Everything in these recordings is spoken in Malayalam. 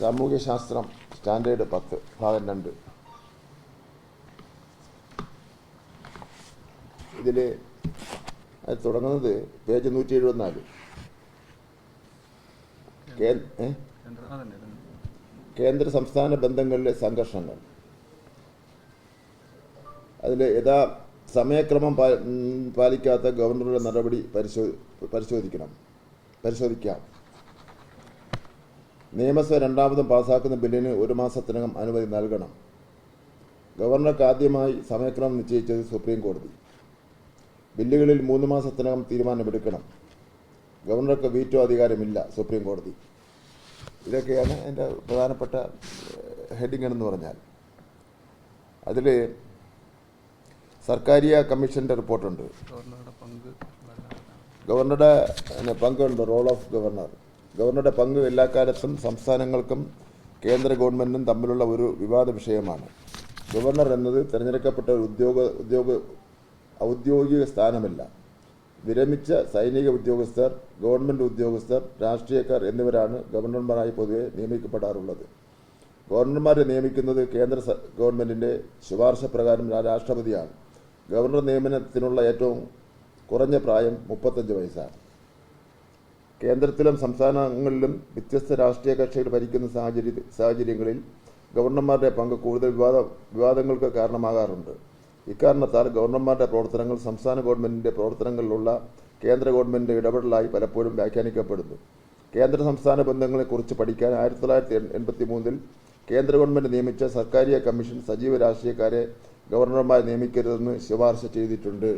സാമൂഹ്യശാസ്ത്രം സ്റ്റാൻഡേർഡ് പത്ത് ഭാഗം രണ്ട്. ഇതിൽ തുടങ്ങുന്നത് പേജ് നൂറ്റി എഴുപത്തിനാല്? കേന്ദ്ര സംസ്ഥാന ബന്ധങ്ങളിലെ സംഘർഷങ്ങൾ. അതിൽ യഥാ സമയക്രമം പാലിക്കാത്ത ഗവർണറുടെ നടപടി പരിശോ പരിശോധിക്കണം. പരിശോധിക്കാം. നിയമസഭ രണ്ടാമതും പാസാക്കുന്ന ബില്ലിന് ഒരു മാസത്തിനകം അനുമതി നൽകണം. ഗവർണർക്ക് ആദ്യമായി സമയക്രമം നിശ്ചയിച്ചത് സുപ്രീം കോടതി. ബില്ലുകളിൽ മൂന്ന് മാസത്തിനകം തീരുമാനമെടുക്കണം. ഗവർണർക്ക് വീറ്റോ അധികാരമില്ല സുപ്രീം കോടതി. ഇതൊക്കെയാണ് എന്റെ പ്രധാനപ്പെട്ട ഹെഡിങ് എന്ന് പറഞ്ഞാൽ. അതിൽ സർക്കാരിയ കമ്മീഷന്റെ റിപ്പോർട്ടുണ്ട്. ഗവർണറുടെ പങ്ക് ഗവർണറുടെ പിന്നെ പങ്കുണ്ട് റോൾ ഓഫ് ഗവർണർ. ഗവർണറുടെ പങ്ക് എല്ലാ കാലത്തും സംസ്ഥാനങ്ങൾക്കും കേന്ദ്ര ഗവൺമെന്റും തമ്മിലുള്ള ഒരു വിവാദ വിഷയമാണ്. ഗവർണർ എന്നത് തിരഞ്ഞെടുക്കപ്പെട്ട ഒരു ഉദ്യോഗ ഉദ്യോഗ ഔദ്യോഗിക സ്ഥാനമല്ല. വിരമിച്ച സൈനിക ഉദ്യോഗസ്ഥർ ഗവൺമെന്റ് ഉദ്യോഗസ്ഥർ രാഷ്ട്രീയക്കാർ എന്നിവരാണ് ഗവർണർമാരായി പൊതുവെ നിയമിക്കപ്പെടാറുള്ളത്. ഗവർണർമാരെ നിയമിക്കുന്നത് കേന്ദ്ര ഗവൺമെന്റിന്റെ ശുപാർശ പ്രകാരം രാഷ്ട്രപതിയാണ്. ഗവർണർ നിയമനത്തിനുള്ള ഏറ്റവും കുറഞ്ഞ പ്രായം മുപ്പത്തഞ്ച് വയസ്സാണ്. കേന്ദ്രത്തിലും സംസ്ഥാനങ്ങളിലും വ്യത്യസ്ത രാഷ്ട്രീയ കക്ഷികൾ ഭരിക്കുന്ന സാഹചര്യ സാഹചര്യങ്ങളിൽ ഗവർണർമാരുടെ പങ്ക് കൂടുതൽ വിവാദ വിവാദങ്ങൾക്ക് കാരണമാകാറുണ്ട്. ഇക്കാരണത്താൽ ഗവർണർമാരുടെ പ്രവർത്തനങ്ങൾ സംസ്ഥാന ഗവൺമെന്റിന്റെ പ്രവർത്തനങ്ങളിലുള്ള കേന്ദ്ര ഗവൺമെന്റ് ഇടപെടലായി പലപ്പോഴും വ്യാഖ്യാനിക്കപ്പെടുന്നു. കേന്ദ്ര സംസ്ഥാന ബന്ധങ്ങളെക്കുറിച്ച് പഠിക്കാൻ ആയിരത്തി തൊള്ളായിരത്തി എൺപത്തി മൂന്നിൽ കേന്ദ്ര ഗവൺമെന്റ് നിയമിച്ച സർക്കാരിയ കമ്മീഷൻ സജീവ രാഷ്ട്രീയക്കാരെ ഗവർണർമാരെ നിയമിക്കരുതെന്ന് ശുപാർശ ചെയ്തിട്ടുണ്ട്.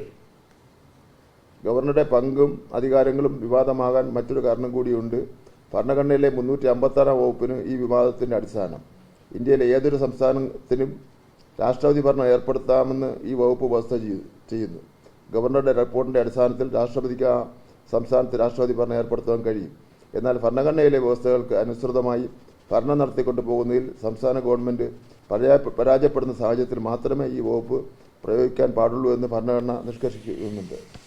ഗവർണറുടെ പങ്കും അധികാരങ്ങളും വിവാദമാകാൻ മറ്റൊരു കാരണം കൂടിയുണ്ട്. ഭരണഘടനയിലെ മുന്നൂറ്റി അമ്പത്താറാം വകുപ്പിന് ഈ വിവാദത്തിന്റെ അടിസ്ഥാനം. ഇന്ത്യയിലെ ഏതൊരു സംസ്ഥാനത്തിനും രാഷ്ട്രപതി ഭരണം ഏർപ്പെടുത്താമെന്ന് ഈ വകുപ്പ് വ്യവസ്ഥ ചെയ്യുന്നു. ഗവർണറുടെ റിപ്പോർട്ടിന്റെ അടിസ്ഥാനത്തിൽ രാഷ്ട്രപതിക്ക് ആ സംസ്ഥാനത്ത് രാഷ്ട്രപതി ഭരണം ഏർപ്പെടുത്താൻ കഴിയും. എന്നാൽ ഭരണഘടനയിലെ വ്യവസ്ഥകൾക്ക് അനുസൃതമായി ഭരണം നടത്തിക്കൊണ്ടു പോകുന്നതിൽ സംസ്ഥാന ഗവൺമെന്റ് പരാജയ- പരാജയപ്പെടുന്ന സാഹചര്യത്തിൽ മാത്രമേ ഈ വകുപ്പ് പ്രയോഗിക്കാൻ പാടുള്ളൂ എന്ന് ഭരണഘടന നിഷ്കർഷിക്കുന്നുണ്ട്.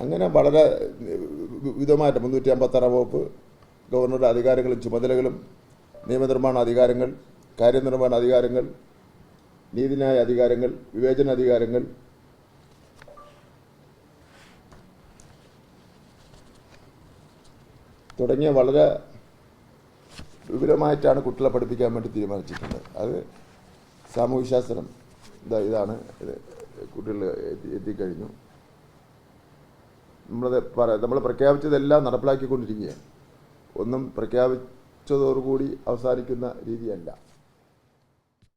അങ്ങനെ വളരെ വിധമായിട്ട് മുന്നൂറ്റി അമ്പത്താറാം വകുപ്പ് ഗവർണറുടെ അധികാരങ്ങളും ചുമതലകളും നിയമനിർമ്മാണ അധികാരങ്ങൾ കാര്യനിർവഹണ അധികാരങ്ങൾ നീതിന്യായ അധികാരങ്ങൾ വിവേചന അധികാരങ്ങൾ. തുടങ്ങിയ വളരെ വിപുലമായിട്ടാണ് കുട്ടികളെ പഠിപ്പിക്കാൻ വേണ്ടി തീരുമാനിച്ചിട്ടുള്ളത്. അത് സാമൂഹ്യശാസ്ത്രം ഇതാ ഇതാണ്. ഇത് കുട്ടികൾ എത്തി എത്തിക്കഴിഞ്ഞു. പറ നമ്മൾ പ്രഖ്യാപിച്ചതെല്ലാം നടപ്പിലാക്കിക്കൊണ്ടിരിക്കുകയാണ്. ഒന്നും പ്രഖ്യാപിച്ചതോടുകൂടി അവസാനിക്കുന്ന രീതിയല്ല.